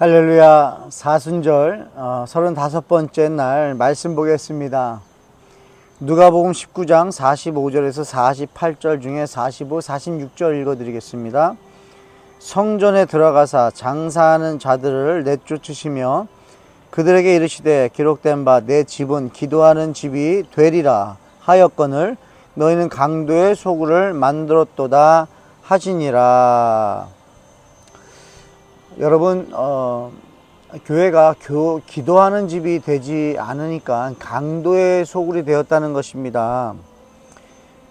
할렐루야 사순절 어, 35번째 날 말씀 보겠습니다. 누가복음 19장 45절에서 48절 중에 45, 46절 읽어드리겠습니다. 성전에 들어가사 장사하는 자들을 내쫓으시며 그들에게 이르시되 기록된 바 내 집은 기도하는 집이 되리라 하였거늘 너희는 강도의 소굴을 만들었도다 하시니라. 여러분 어, 교회가 교, 기도하는 집이 되지 않으니까 강도의 소굴이 되었다는 것입니다.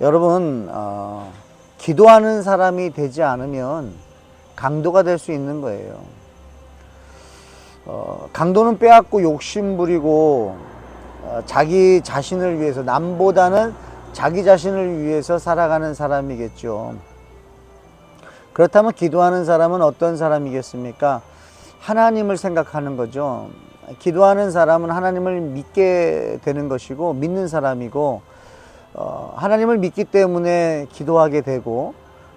여러분 어, 기도하는 사람이 되지 않으면 강도가 될 수 있는 거예요. 어, 강도는 빼앗고 욕심 부리고 어, 자기 자신을 위해서 남보다는 자기 자신을 위해서 살아가는 사람이겠죠. 그렇다면 기도하는 사람은 어떤 사람이겠습니까? 하나님을 생각하는 거죠. 기도하는 사람은 하나님을 믿게 되는 것이고 믿는 사람이고 어, 하나님을 믿기 때문에 기도하게 되고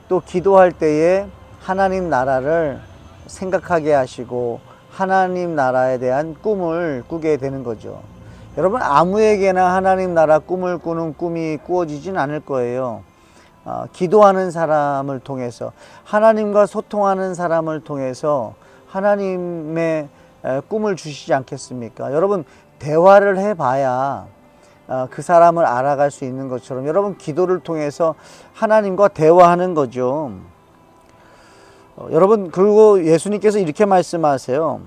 또 기도할 때에 하나님 나라를 생각하게 하시고 하나님 나라에 대한 꿈을 꾸게 되는 거죠. 여러분 아무에게나 하나님 나라 꿈을 꾸는 꿈이 꾸어지진 않을 거예요. 어, 기도하는 사람을 통해서 하나님과 소통하는 사람을 통해서 하나님의 에, 꿈을 주시지 않겠습니까? 여러분 대화를 해봐야 어, 그 사람을 알아갈 수 있는 것처럼 여러분 기도를 통해서 하나님과 대화하는 거죠. 어, 여러분 그리고 예수님께서 이렇게 말씀하세요.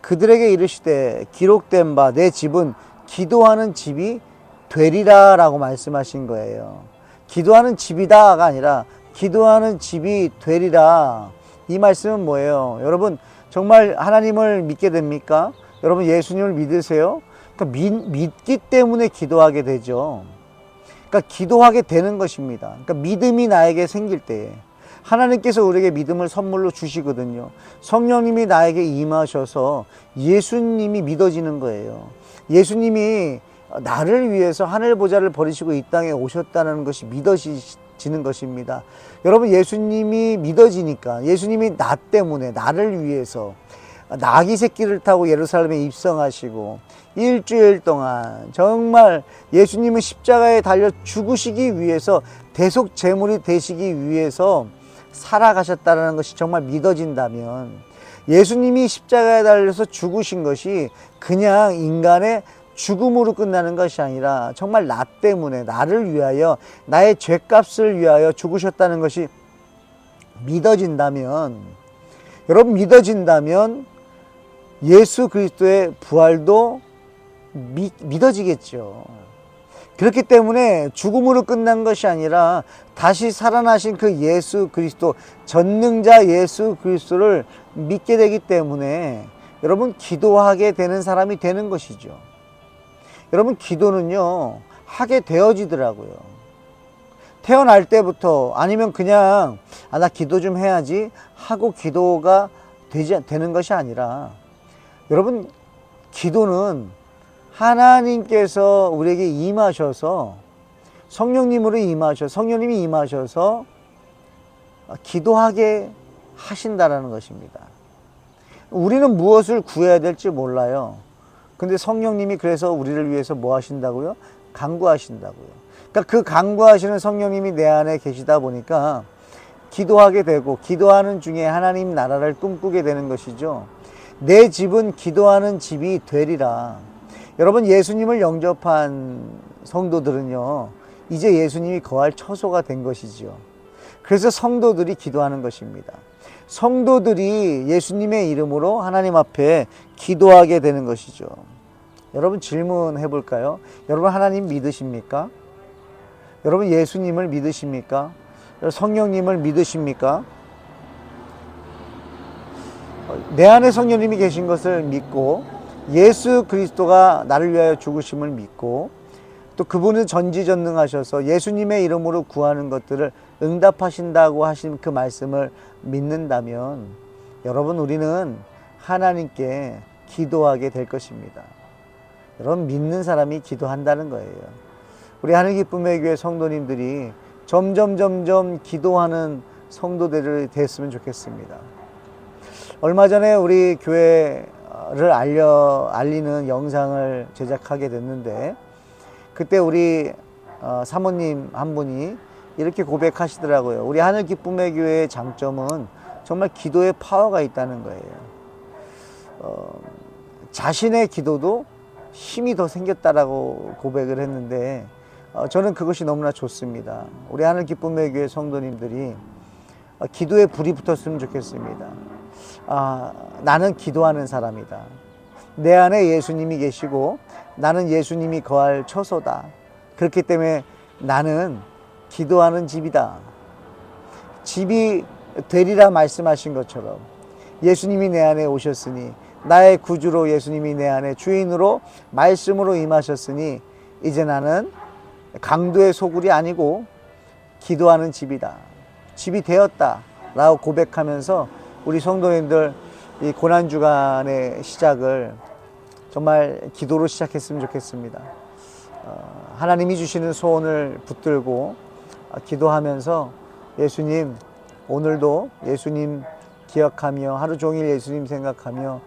그들에게 이르시되 기록된 바 내 집은 기도하는 집이 되리라라고 말씀하신 거예요. 기도하는 집이다가 아니라 기도하는 집이 되리라. 이 말씀은 뭐예요? 여러분 정말 하나님을 믿게 됩니까? 여러분 예수님을 믿으세요? 그러니까 믿, 믿기 때문에 기도하게 되죠. 그러니까 기도하게 되는 것입니다. 그러니까 믿음이 나에게 생길 때에 하나님께서 우리에게 믿음을 선물로 주시거든요. 성령님이 나에게 임하셔서 예수님이 믿어지는 거예요. 예수님이 나를 위해서 하늘 보좌를 버리시고 이 땅에 오셨다는 것이 믿어지는 것입니다. 여러분 예수님이 믿어지니까 예수님이 나 때문에 나를 위해서 나귀 새끼를 타고 예루살렘에 입성하시고 일주일 동안 정말 예수님은 십자가에 달려 죽으시기 위해서 대속 제물이 되시기 위해서 살아가셨다는 것이 정말 믿어진다면 예수님이 십자가에 달려서 죽으신 것이 그냥 인간의 죽음으로 끝나는 것이 아니라 정말 나 때문에 나를 위하여 나의 죄값을 위하여 죽으셨다는 것이 믿어진다면 여러분 믿어진다면 예수 그리스도의 부활도 미, 믿어지겠죠. 그렇기 때문에 죽음으로 끝난 것이 아니라 다시 살아나신 그 예수 그리스도 전능자 예수 그리스도를 믿게 되기 때문에 여러분 기도하게 되는 사람이 되는 것이죠. 여러분 기도는요 하게 되어지더라고요. 태어날 때부터 아니면 그냥 아 나 기도 좀 해야지 하고 기도가 되지 되는 것이 아니라 여러분 기도는 하나님께서 우리에게 임하셔서 성령님으로 임하셔 성령님이 임하셔서 기도하게 하신다라는 것입니다. 우리는 무엇을 구해야 될지 몰라요. 근데 성령님이 그래서 우리를 위해서 뭐 하신다고요? 강구하신다고요. 그러니까 그 강구하시는 성령님이 내 안에 계시다 보니까 기도하게 되고 기도하는 중에 하나님 나라를 꿈꾸게 되는 것이죠. 내 집은 기도하는 집이 되리라. 여러분 예수님을 영접한 성도들은요. 이제 예수님이 거할 처소가 된 것이지요. 그래서 성도들이 기도하는 것입니다. 성도들이 예수님의 이름으로 하나님 앞에 기도하게 되는 것이죠. 여러분 질문해 볼까요? 여러분 하나님 믿으십니까? 여러분 예수님을 믿으십니까? 성령님을 믿으십니까? 내 안에 성령님이 계신 것을 믿고 예수 그리스도가 나를 위하여 죽으심을 믿고 또 그분은 전지전능하셔서 예수님의 이름으로 구하는 것들을 응답하신다고 하신 그 말씀을 믿는다면 여러분 우리는 하나님께 기도하게 될 것입니다. 여러분 믿는 사람이 기도한다는 거예요. 우리 하늘 기쁨의 교회 성도님들이 점점 점점 기도하는 성도들이 됐으면 좋겠습니다. 얼마 전에 우리 교회를 알려 알리는 영상을 제작하게 됐는데 그때 우리 어, 사모님 한 분이 이렇게 고백하시더라고요. 우리 하늘 기쁨의 교회의 장점은 정말 기도에 파워가 있다는 거예요. 어, 자신의 기도도 힘이 더 생겼다라고 고백을 했는데 어, 저는 그것이 너무나 좋습니다. 우리 하늘 기쁨의 교회 성도님들이 어, 기도에 불이 붙었으면 좋겠습니다. 아, 나는 기도하는 사람이다. 내 안에 예수님이 계시고 나는 예수님이 거할 처소다. 그렇기 때문에 나는 기도하는 집이다. 집이 되리라 말씀하신 것처럼 예수님이 내 안에 오셨으니 나의 구주로 예수님이 내 안에 주인으로 말씀으로 임하셨으니 이제 나는 강도의 소굴이 아니고 기도하는 집이다. 집이 되었다. 라고 고백하면서 우리 성도님들 이 고난주간의 시작을 정말 기도로 시작했으면 좋겠습니다. 어, 하나님이 주시는 소원을 붙들고 어, 기도하면서 예수님 오늘도 예수님 기억하며 하루 종일 예수님 생각하며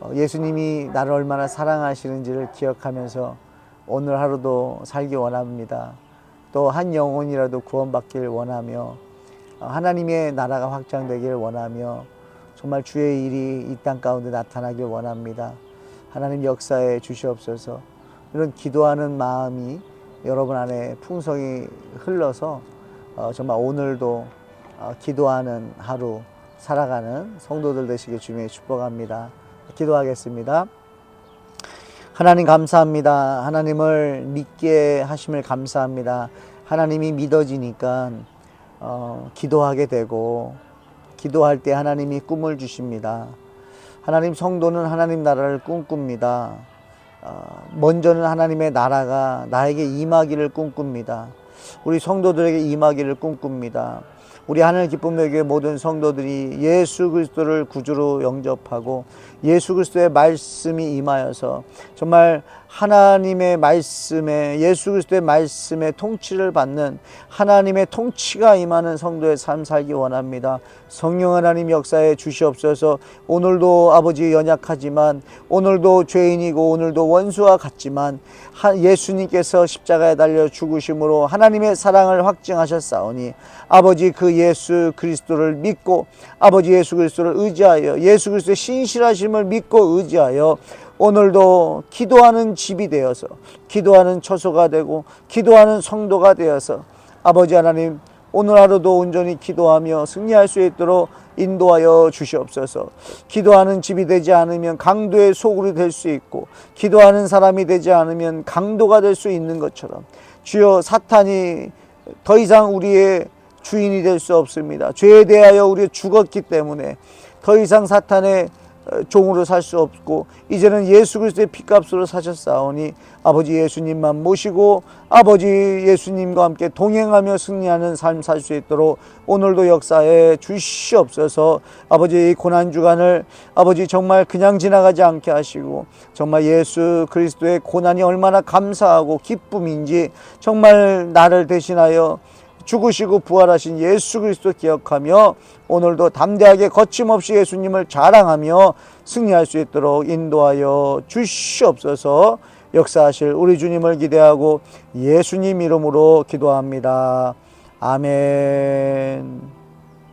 어, 예수님이 나를 얼마나 사랑하시는지를 기억하면서 오늘 하루도 살기 원합니다. 또 한 영혼이라도 구원받길 원하며 어, 하나님의 나라가 확장되길 원하며 정말 주의 일이 이 땅 가운데 나타나길 원합니다. 하나님 역사에 주시옵소서. 이런 기도하는 마음이 여러분 안에 풍성이 흘러서 어, 정말 오늘도 어, 기도하는 하루 살아가는 성도들 되시길 주님의 축복합니다. 기도하겠습니다. 하나님 감사합니다. 하나님을 믿게 하심을 감사합니다. 하나님이 믿어지니까 어, 기도하게 되고 기도할 때 하나님이 꿈을 주십니다. 하나님 성도는 하나님 나라를 꿈꿉니다. 어, 먼저는 하나님의 나라가 나에게 임하기를 꿈꿉니다. 우리 성도들에게 임하기를 꿈꿉니다. 우리 하늘 교회 모든 성도들이 예수 그리스도를 구주로 영접하고 예수 그리스도의 말씀이 임하여서 정말 하나님의 말씀에 예수 그리스도의 말씀에 통치를 받는 하나님의 통치가 임하는 성도의 삶 살기 원합니다. 성령 하나님 역사에 주시옵소서. 오늘도 아버지 연약하지만 오늘도 죄인이고 오늘도 원수와 같지만 예수님께서 십자가에 달려 죽으심으로 하나님의 사랑을 확증하셨사오니 아버지 그 예수 그리스도를 믿고 아버지 예수 그리스도를 의지하여 예수 그리스도의 신실하 심을 믿고 의지하여 오늘도 기도하는 집이 되어서 기도하는 처소가 되고 기도하는 성도가 되어서 아버지 하나님 오늘 하루도 온전히 기도하며 승리할 수 있도록 인도하여 주시옵소서. 기도하는 집이 되지 않으면 강도의 소굴이 될 수 있고, 기도하는 사람이 되지 않으면 강도가 될 수 있는 것처럼, 주여 사탄이 더 이상 우리의 주인이 될 수 없습니다. 죄에 대하여 우리 죽었기 때문에 더 이상 사탄의 종으로 살 수 없고 이제는 예수 그리스도의 피값으로 사셨사오니 아버지 예수님만 모시고 아버지 예수님과 함께 동행하며 승리하는 삶 살 수 있도록 오늘도 역사에 주시옵소서. 아버지 고난 주간을 아버지 정말 그냥 지나가지 않게 하시고 정말 예수 그리스도의 고난이 얼마나 감사하고 기쁨인지 정말 나를 대신하여 죽으시고 부활하신 예수 그리스도 기억하며 오늘도 담대하게 거침없이 예수님을 자랑하며 승리할 수 있도록 인도하여 주시옵소서 역사하실 우리 주님을 기대하고 예수님 이름으로 기도합니다. 아멘.